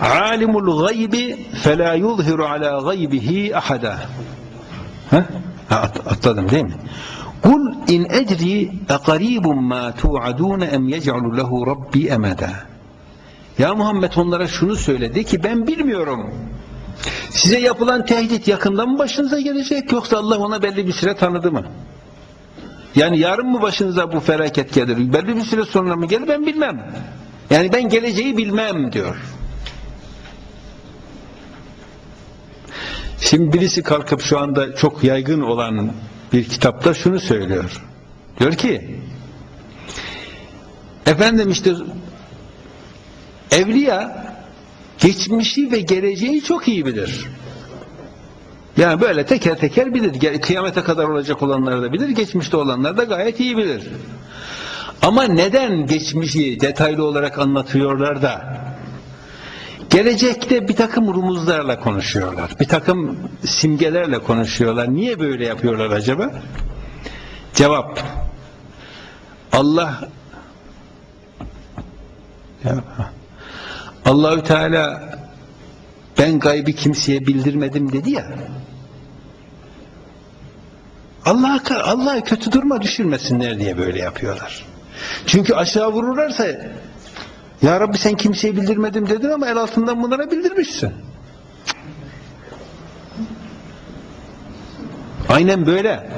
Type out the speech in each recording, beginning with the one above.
Alimul gaybi fela yuzhiru ala gaybihi ahada. Ha? Ha, at- atladım değil mi? Kul in ecri eqaribun ma tu'adun em yec'alu lehu rabbi emeda. Ya Muhammed onlara şunu söyledi ki ben bilmiyorum. Size yapılan tehdit yakında mı başınıza gelecek yoksa Allah ona belli bir süre tanıdı mı? Yani yarın mı başınıza bu felaket gelir? Belli bir süre sonra mı gelir ben bilmem. Yani ben geleceği bilmem diyor. Şimdi birisi kalkıp şu anda çok yaygın olan bir kitapta şunu söylüyor. Diyor ki efendim işte evliya geçmişi ve geleceği çok iyi bilir. Yani böyle teker teker bilir. Kıyamete kadar olacak olanları da bilir, geçmişte olanları da gayet iyi bilir. Ama neden geçmişi detaylı olarak anlatıyorlar da gelecekte bir takım rumuzlarla konuşuyorlar, bir takım simgelerle konuşuyorlar. Niye böyle yapıyorlar acaba? Cevap Allah Allahü Teala ben gaybı kimseye bildirmedim dedi ya. Allah'a Allah'a kötü duruma düşürmesinler diye böyle yapıyorlar. Çünkü aşağı vururlarsa ya Rabbi sen kimseye bildirmedim dedin ama el altından bunlara bildirmişsin. Aynen böyle.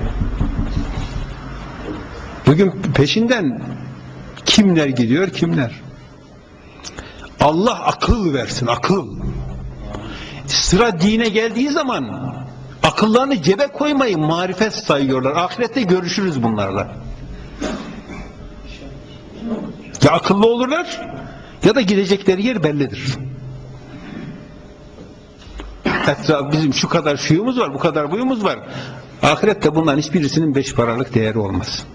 Bugün peşinden kimler gidiyor kimler? Allah akıl versin akıl. Sıra dine geldiği zaman akıllarını cebe koymayı marifet sayıyorlar. Ahirette görüşürüz bunlarla. Ya akıllı olurlar ya da gidecekleri yer bellidir. Etraf bizim şu kadar şuyumuz var, bu kadar buyumuz var. Ahirette bunların hiçbirisinin beş paralık değeri olmaz.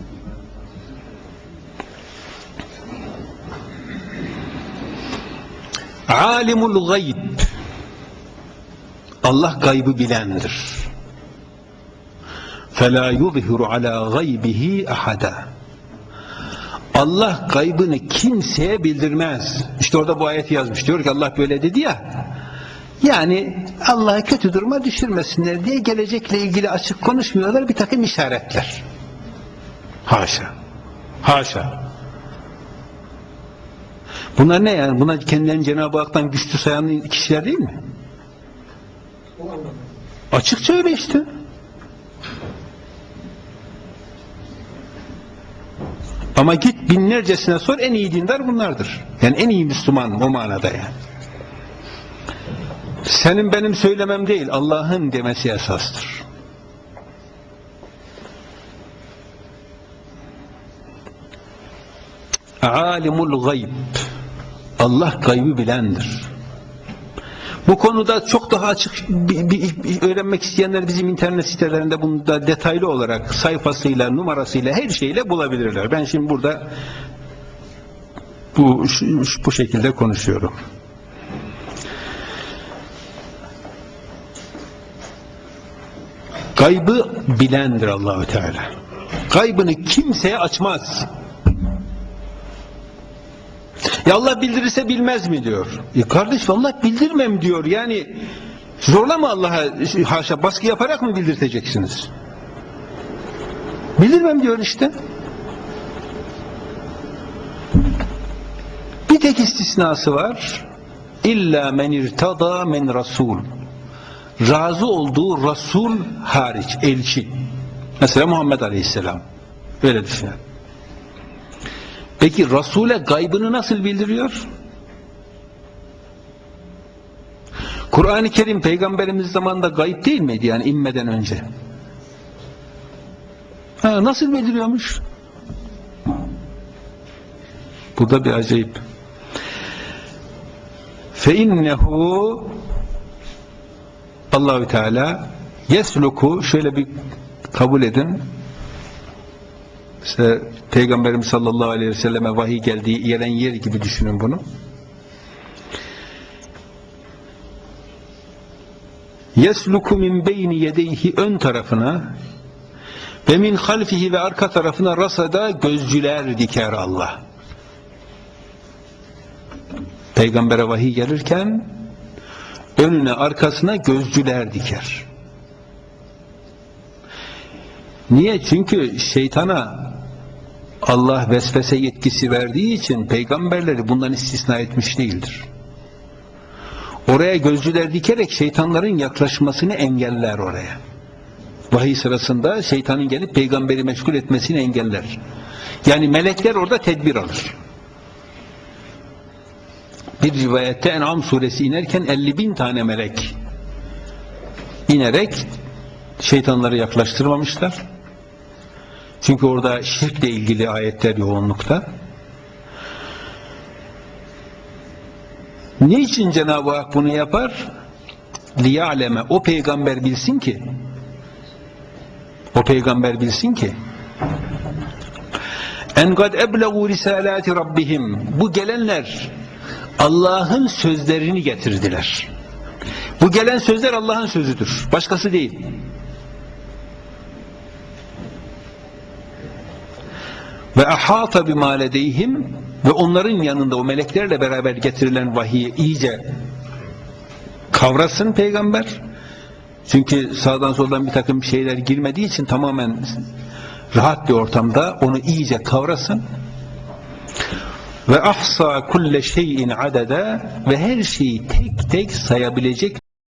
Alimul gayb Allah gaybı bilendir. فَلَا يُظْهِرُ عَلَى غَيْبِهِ أَحَدًا Allah gaybını kimseye bildirmez. İşte orada bu ayeti yazmış. Diyor ki Allah böyle dedi ya. Yani Allah'ı kötü duruma düşürmesinler diye gelecekle ilgili açık konuşmuyorlar. Bir takım işaretler. Haşa. Haşa. Bunlar ne yani? Bunlar kendilerini Cenab-ı Hak'tan güçlü sayan kişiler değil mi? Açıkça öyle işte. Ama git binlercesine sor en iyi dindar bunlardır. Yani en iyi Müslüman o manada yani. Senin benim söylemem değil Allah'ın demesi esastır. Alimul gayb Allah gaybı bilendir. Bu konuda çok daha açık bir, bir- bir- öğrenmek isteyenler bizim internet sitelerinde bunu da detaylı olarak sayfasıyla, numarasıyla, her şeyle bulabilirler. Ben şimdi burada bu şu- bu şekilde konuşuyorum. Gaybı bilendir Allahü Teala. Gaybını kimseye açmaz. Ya Allah bildirirse bilmez mi diyor. E kardeş Allah bildirmem diyor. Yani zorla mı Allah'a haşa baskı yaparak mı bildirteceksiniz? Bildirmem diyor işte. Bir tek istisnası var. İlla men irtada men rasul. Razı olduğu Rasul hariç, elçi. Mesela Muhammed Aleyhisselam. Öyle düşünün. Peki Resul'e gaybını nasıl bildiriyor? Kur'an-ı Kerim peygamberimiz zamanında gayb değil miydi yani inmeden önce? Ha, nasıl bildiriyormuş? Bu da bir acayip. İnnehu Allahü Teala yesluku şöyle bir kabul edin. İşte Peygamberimiz sallallahu aleyhi ve selleme vahiy geldiği yeren yer gibi düşünün bunu. Yesluku min beyni yedeyhi ön tarafına ve min halfihi ve arka tarafına rasada gözcüler diker Allah. Peygambere vahiy gelirken önüne arkasına gözcüler diker. Niye? Çünkü şeytana Allah vesvese yetkisi verdiği için peygamberleri bundan istisna etmiş değildir. Oraya gözcüler dikerek şeytanların yaklaşmasını engeller oraya. Vahiy sırasında şeytanın gelip peygamberi meşgul etmesini engeller. Yani melekler orada tedbir alır. Bir rivayette En'am suresi inerken 50 bin tane melek inerek şeytanları yaklaştırmamışlar. Çünkü orada şirkle ilgili ayetler yoğunlukta. Niçin Cenab-ı Hak bunu yapar? Liya'leme o peygamber bilsin ki o peygamber bilsin ki en kad eblegu risalati rabbihim bu gelenler Allah'ın sözlerini getirdiler. Bu gelen sözler Allah'ın sözüdür. Başkası değil. Ve ahata bima ledeyhim ve onların yanında o meleklerle beraber getirilen vahiyi iyice kavrasın peygamber. Çünkü sağdan soldan bir takım şeyler girmediği için tamamen rahat bir ortamda onu iyice kavrasın. Ve ahsa kulle şeyin adede ve her şeyi tek tek sayabilecek